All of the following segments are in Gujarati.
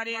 મારી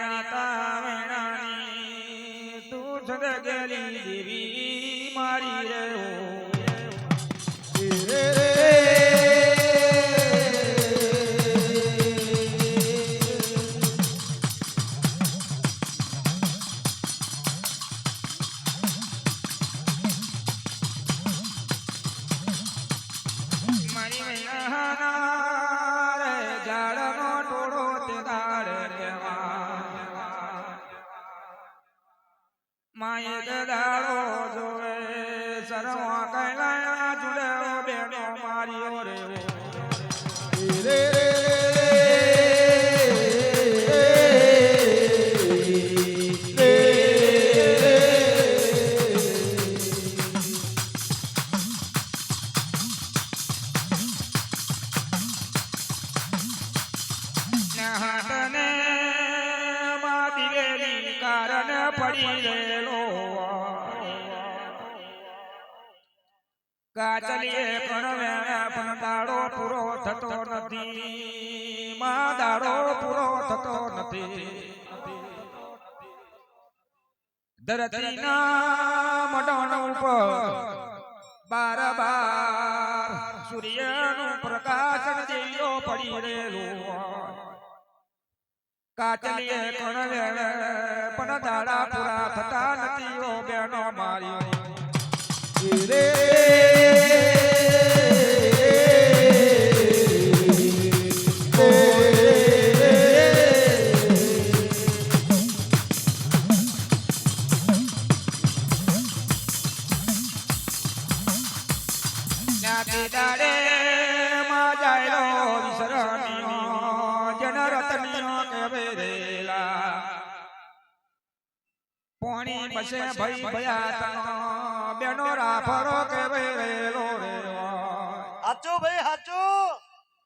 ધરતીના મડણ ઉપર બાર બાર સૂર્યનું પ્રકાશન દિયો પડી રહેલું કાચલીએ કણ વેણે પણ દાડા પૂરા થતા નથી ઓ બેનો મારી દાડે માં જાયલો વિસરણીઓ જન રતનીઓ કે વેરેલા પોણી બસે ભઈ ભયા તનો બેનો રાફરો કે વેરેલો રે. હાચું ભાઈ હાચું.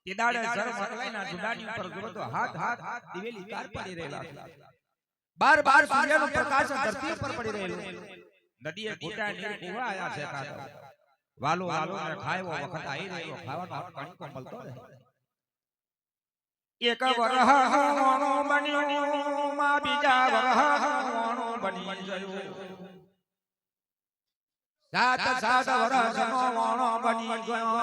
તે દાડે સર મકલાઈના જુડાની ઉપર જુઓ તો હાથ હાથ દિવેલી કાર પડી રહેલા બાર બાર સૂર્યનું પ્રકાશ ધરતી પર પડી રહેલું નદીએ ઘૂંટા નીર કુવા આયા છે કાકા વાલો વાલો ને ખાયો વખત આવી રહ્યો. ખાવાનો પાણી કો મળતો રહે. એક વરહ હોણો બન્યો માં બીજા વરહ હોણો બની ગયો. સાત સાત વર્ષ નો વાણો બની ગયો.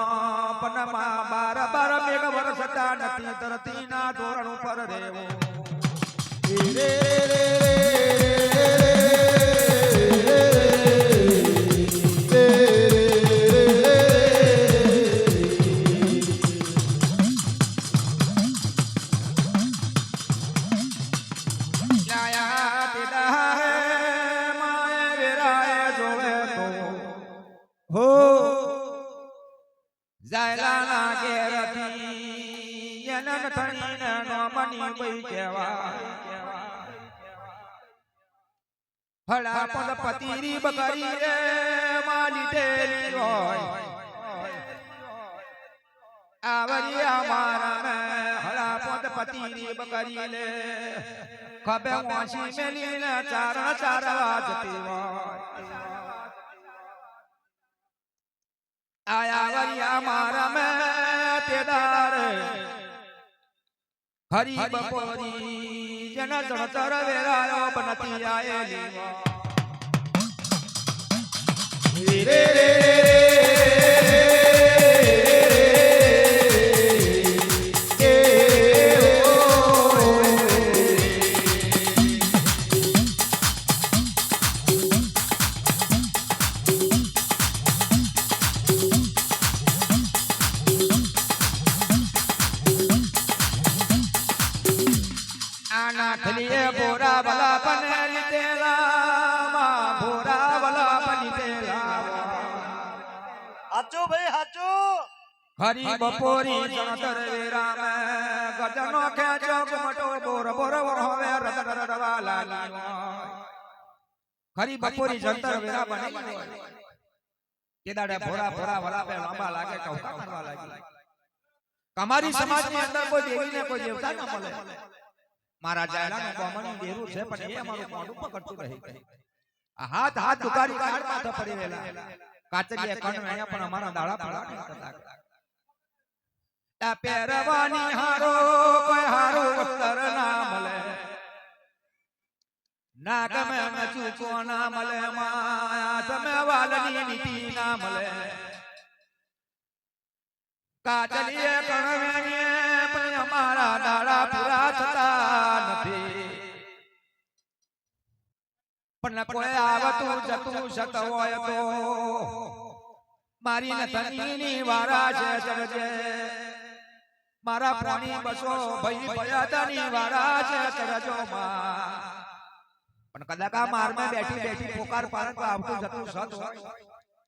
પનમાં બાર બાર મેઘ વરસતા નથી ધરતી ના ધોરણ ઉપર રેવો લાયા નોમની કહેવા ફળા પદ પતિરી બકરી રે માલી દેલી હોય. આવરી અમારા મે હળા પદ પતિરી બકરી લે. ખબે વાસી મેલી ને ચારા ચારા જતી હોય. આયા વરિયા મારા મે તેદાર હરી બપોરી જન જણતર વેરાયો બનતી આયેલી રે રે આના હરી બપોરી જણતર વિરામ ગજનો ખેંચો મટો બોર બોર બોર હવે રદ રદ હરી બપોરી જણતર વિરામ નહીં કેદાડે ભોરા ભોરા વલા પે લાંબા લાગે કવકા મારવા લાગી. તમારી સમાજની અંદર કોઈ દેવીને કોઈ દેવતા ન મળે. મારા જાયલાનું કોમન દેરું છે પણ એ અમારું મોઢું પકડતું રહી હાથ હાથ દુકારી કાળ માથે પડી રહેલા કાચરીએ કણ અહીંયા પણ અમારા દાડા પડા નહીં થતા. તા પહેરવાની હારો કોઈ હારો વસ્ત્ર ના મળે. ના ગમે અમે ચૂકો ના મળે માયા તમે વાલની નીતિ ના મળે. કાચલીએ કણવેણીએ પણ અમારા દાડા પૂરા થતા નથી. પણ કોઈ આવતું જતું સત હોય તો મારી નથનીની વારા છે ચડજે મારા પ્રાણી બસો ભઈ ભયાતાની વારા છે કરજો માં પણ કદાચ આ મારમાં બેઠી બેઠી પોકાર તો આવતું જતું સત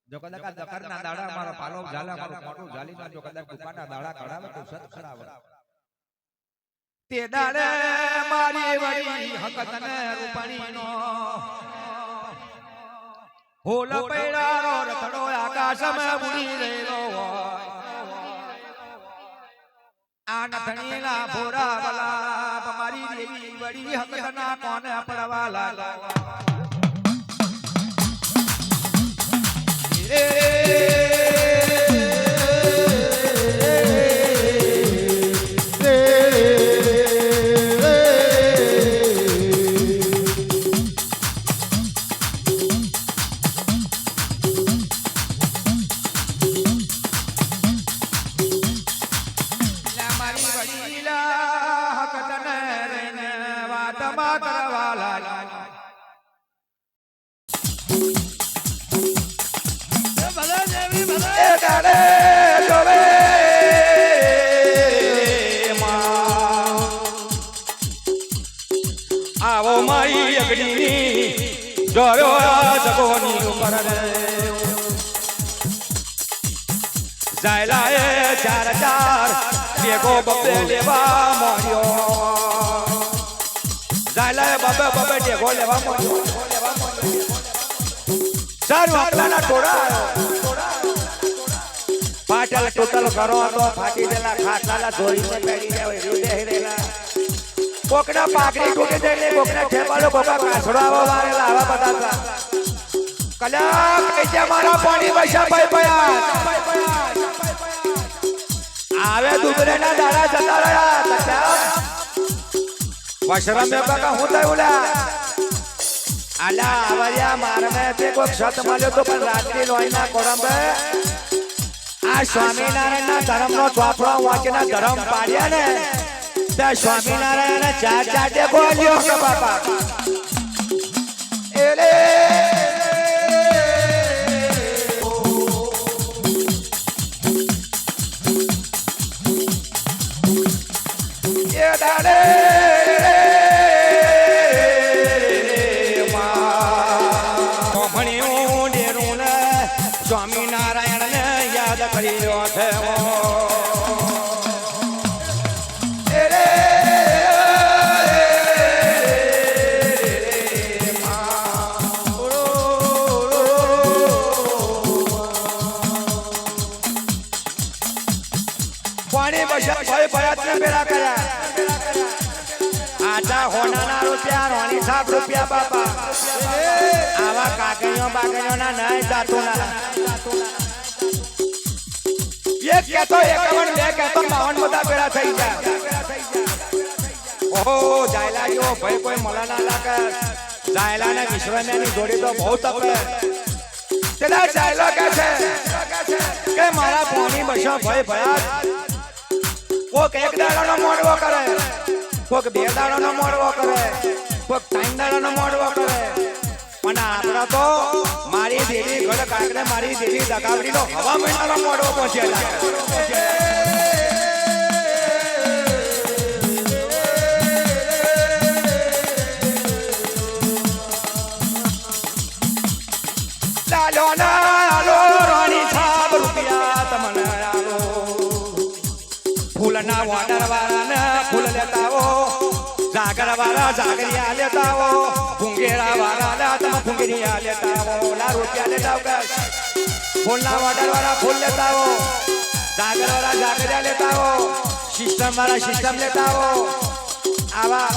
જો કદાચ આ દખરના દાડા મારા પાલો ઝાલા, મારું મોટું ઝાલી જો કદાચ કુપાના દાડા કડાવે તો સત ખરાવે તે દાડે મારી વળી હકતને રૂપણીનો હોલ પૈડાનો રથડો આકાશમાં ઉડી રહેલો હોય. આ નથણીના ભોરા વલા મારી દેવી વળી હકતના કોને પડવા લાગો લા રે. જાયલા એ ચાર ચાર ભેગો બબે લેવા મળ્યો જાયલા એ બબે બબે ઢેગો લેવા મળ્યો ચાર વાકલાના ટોળા પાટલ ટોટલ કરો તો ફાટી દેલા ખાટલાલા ધોઈને પેડી જાય બેહી રહેલા કોકના પાઘડી તૂટી જાય કોકના ઠેપાલો કોકા કાસડો આવા વારેલા આવા બધા કલા કઈ મારા પાણી પૈસા ભાઈ ભયા આવે દુબરે ના દાડા જતા રહ્યા વશરમ કાકા હું થાય ઓલા આલા આવરિયા મારને તે કોક સત મળ્યો તો પણ રાત્રિ લોહીના કોરંબે. આ સ્વામિનારાયણના ધર્મનો ચોપડો વાંચીને ધર્મ પાડ્યા ને. ત્યાં સ્વામિનારાયણ ચાર ચાટે બોલ્યો બાપા? એલે એ દાડે આટા હોનાના રૂપિયા, રોણી સાહેબ રૂપિયા, બાપા. આવા કાકડીઓ બાકડીઓ ના નહીં જાતું ના એક કેતો એકાવન બે કેતો બાવન બધા પેડા થઈ ગયા. ઓહો જાયલા જો ભાઈ, કોઈ મળા ના લાગે. જાયલા ને વિશ્વમેની જોડી તો બહુ તપે. તેના જાયલો કે છે કે મારા પાણી બસો ભાઈ ભયા કોક એક દાડાનો મોડવો કરે. કોક બે દાડાનો મોડવો કરે, કોક ત્રણ દાડાનો મોડવો કરે. પણ આપણા તો મારી દેવી ઘડ કાંકરે મારી દેવી દગાવડીનો હવા મહિનાનો મોડવો પહોંચેલા જાગર વાળા જાગરિયા લેતા હો ભૂંગેરા વાળા લા તમે ભૂંગેરિયા લેતા હો લા રૂપિયા લેતા હો ફૂલના વાટર વાળા ફૂલ લેતા હો જાગર વાળા જાગરિયા લેતા હો સિસ્ટમ વાળા સિસ્ટમ લેતા હો આવા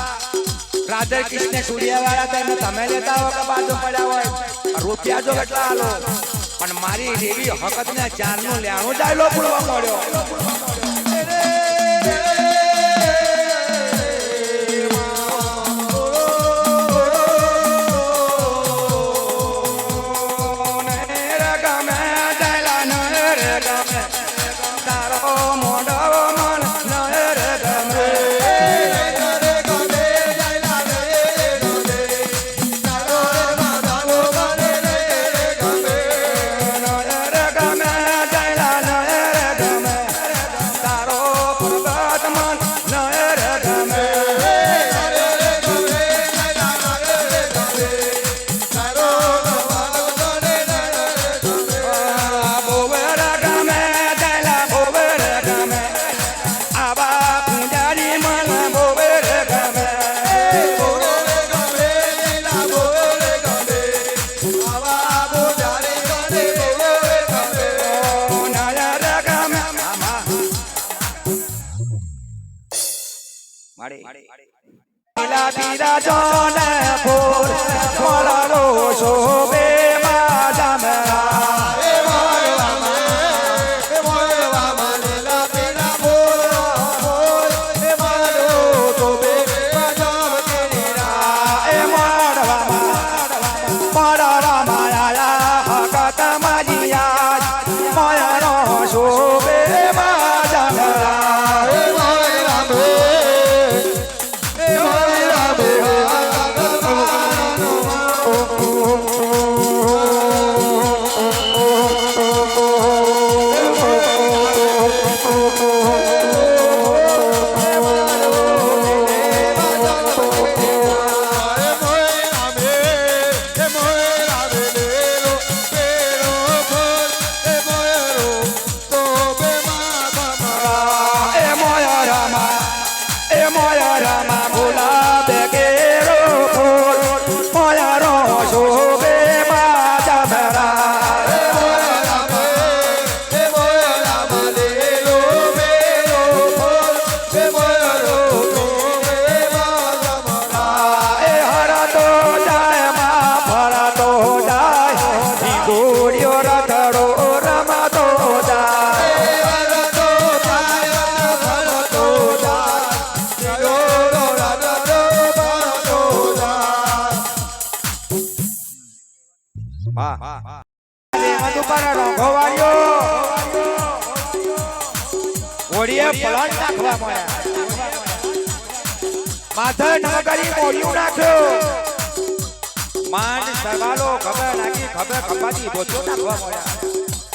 રાધે કૃષ્ણ સૂર્ય વાળા તમે તમે લેતા હો કે બાજુ પડ્યા હોય. રૂપિયા જો કેટલા હાલો પણ મારી દેવી હકત ને ચારનું લેણું ડાયલો પૂરવા મળ્યો. પીલા પીલા જોને ફૂલ નમકરી મોડિયું નાખ્યું માંડ સરવાલો ખબર નાખી ખબર ખપાતી બોચો નાખવા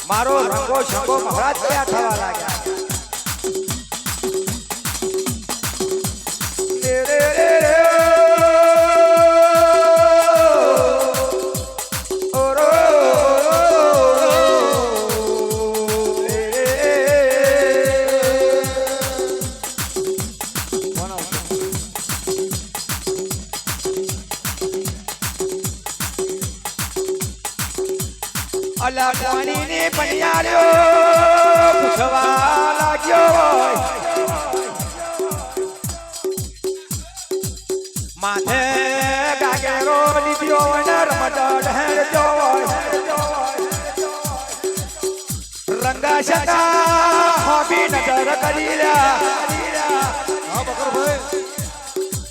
મારો રંગો શંગો મહારાજ થયા થવા લાગ્યા. માથે ગાગેરો લીધો રમત હોય રંગા શકા હોબી નજર કરી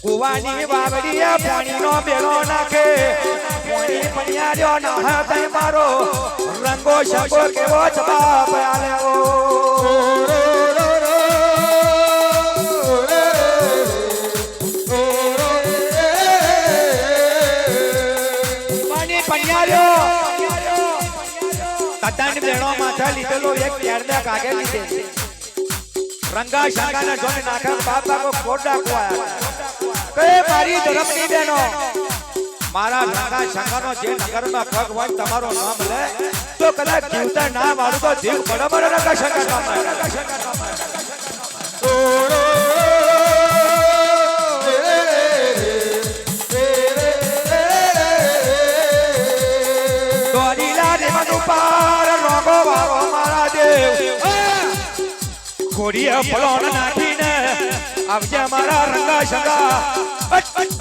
કુવાની વાવડીએ પાણીનો બેડો નાખે. પાણી પણિયાર્યો ન હતા મારો રંગો શકો કેવો જવાબ આલ્યો પાણી પણિયાર્યો બેણો માથા લીધેલો એક કેરને કાગે લીધે. રંગા શંગાના જોને નાખા બાપા કો ખોડા કુઆયા કે મારી ધર્મની બેનો મારા રંગા શંગાનો જે નગરમાં પગ હોય તમારો નામ લે તો કદાચ જીવતા ના વાળું તો જીવ બરાબર રંગા શાંગા નામ દોડીલા દેવન મનુપાર રોગો બાબો મારા દેવ. ખોડીએ ફળોણ નાખીને આવજે મારા રંગા શંગા.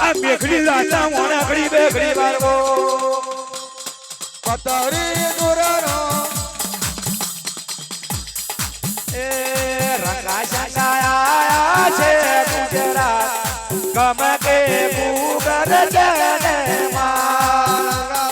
આ બેખડી લાતા મોનાકડી બેખડી બાળકો પતરી દોરાનો. એ રંગા શંગા છે ગુજરાત. ગમે કે ભૂગર જને મારા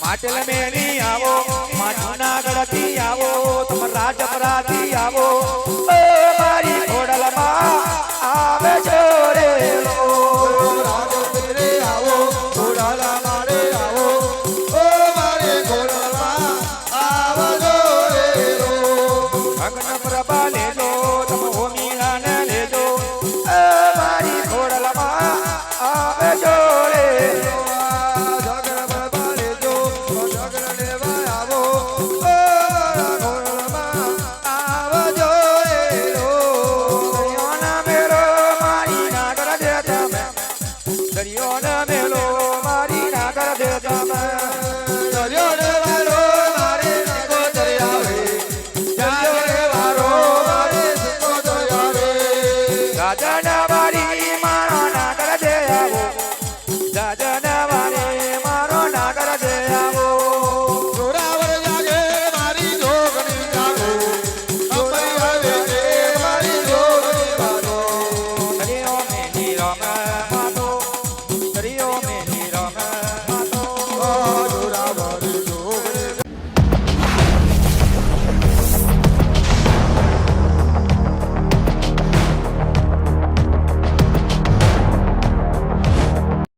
માટલ મેલી આવો મા જુનાગઢથી આવો તમે રાજપરા થી આવો. લેજો body.